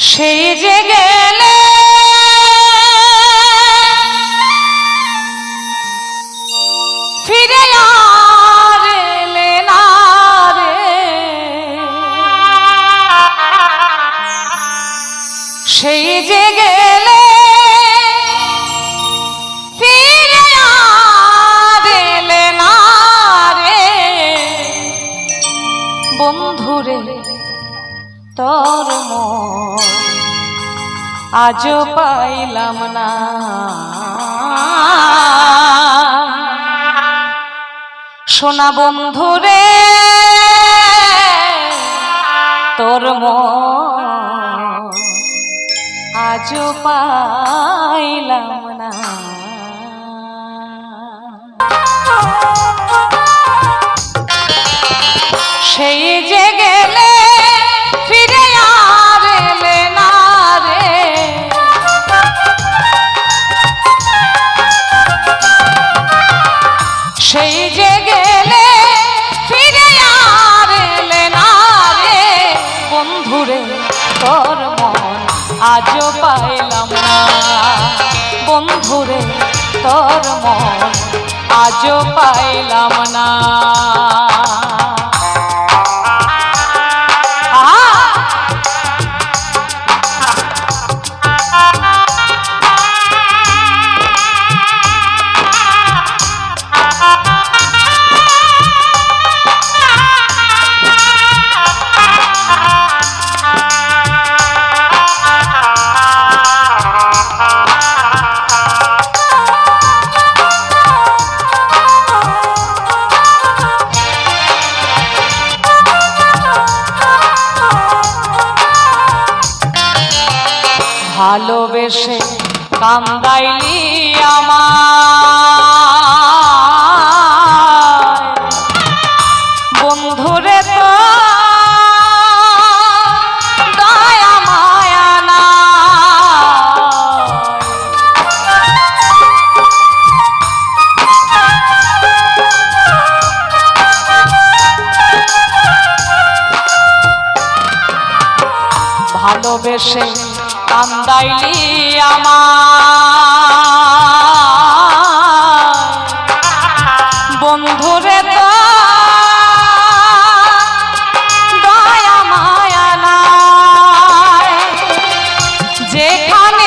সেই যে গেলে ফিরে সেই যে গেলে তোর আজও পাইলাম না। সোনা বন্ধুরে তোর আজও পাইলাম না। সেই সেই যে গেলে ফিরে আর এলে না রে। বন্ধুরে, তোর মন আজও পাইলাম না। বন্ধুরে, তোর মন আজও পাইলাম না। কান্দাইলি আমার বন্ধুরে তো দয়া মায়া নাই। ভালোবেসে কান্দাইলি আমার যেখানে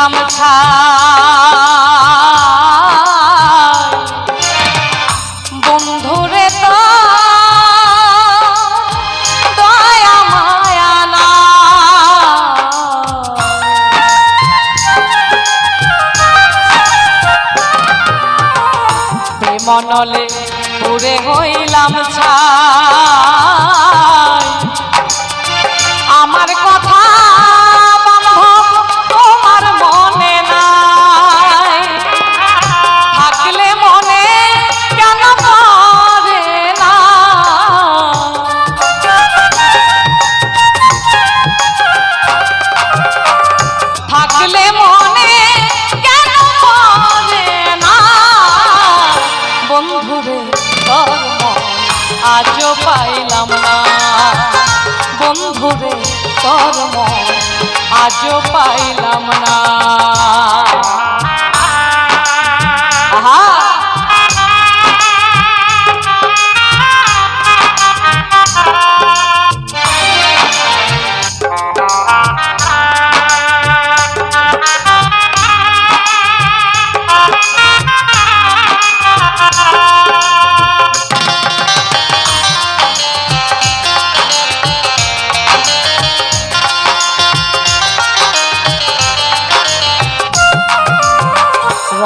ছাই বন্ধুরে দয়া মায়া না। প্রেমনলে পুরে হইলাম ছাই বন্ধুরে তোর মন আজও পাইলাম না। আহা!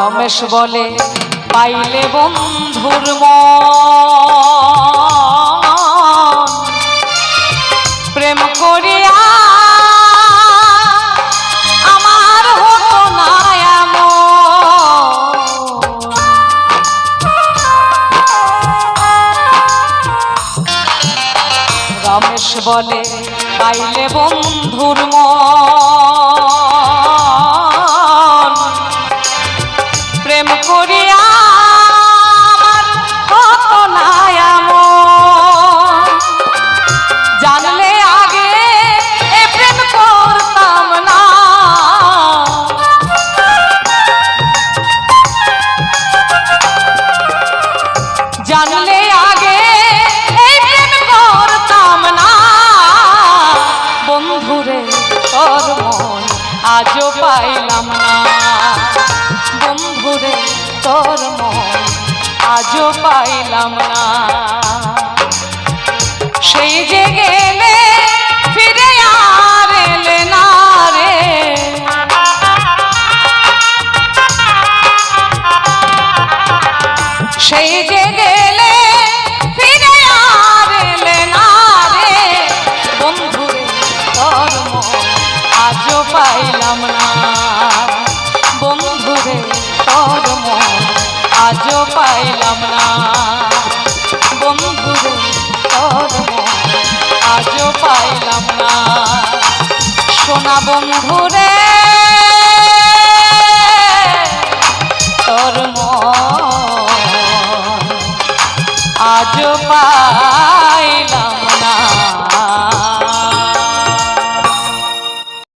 রমেশ বলে পাইলে বন্ধুর প্রেম করিয়া আমার হতো রমেশ বলে পাইলে বন্ধুর মন। জানলে আগে এই প্রেম করতাম না বন্ধুরে, তোর মন আজও পাইলাম না। বন্ধুরে, তোর মন আজও পাইলাম না। সেই যে গেলে ফিরে আর এলে না রে। সেই পাইলাম না। বন্ধুর তোর মন আজও পাইলাম না। সোনা বন্ধুরে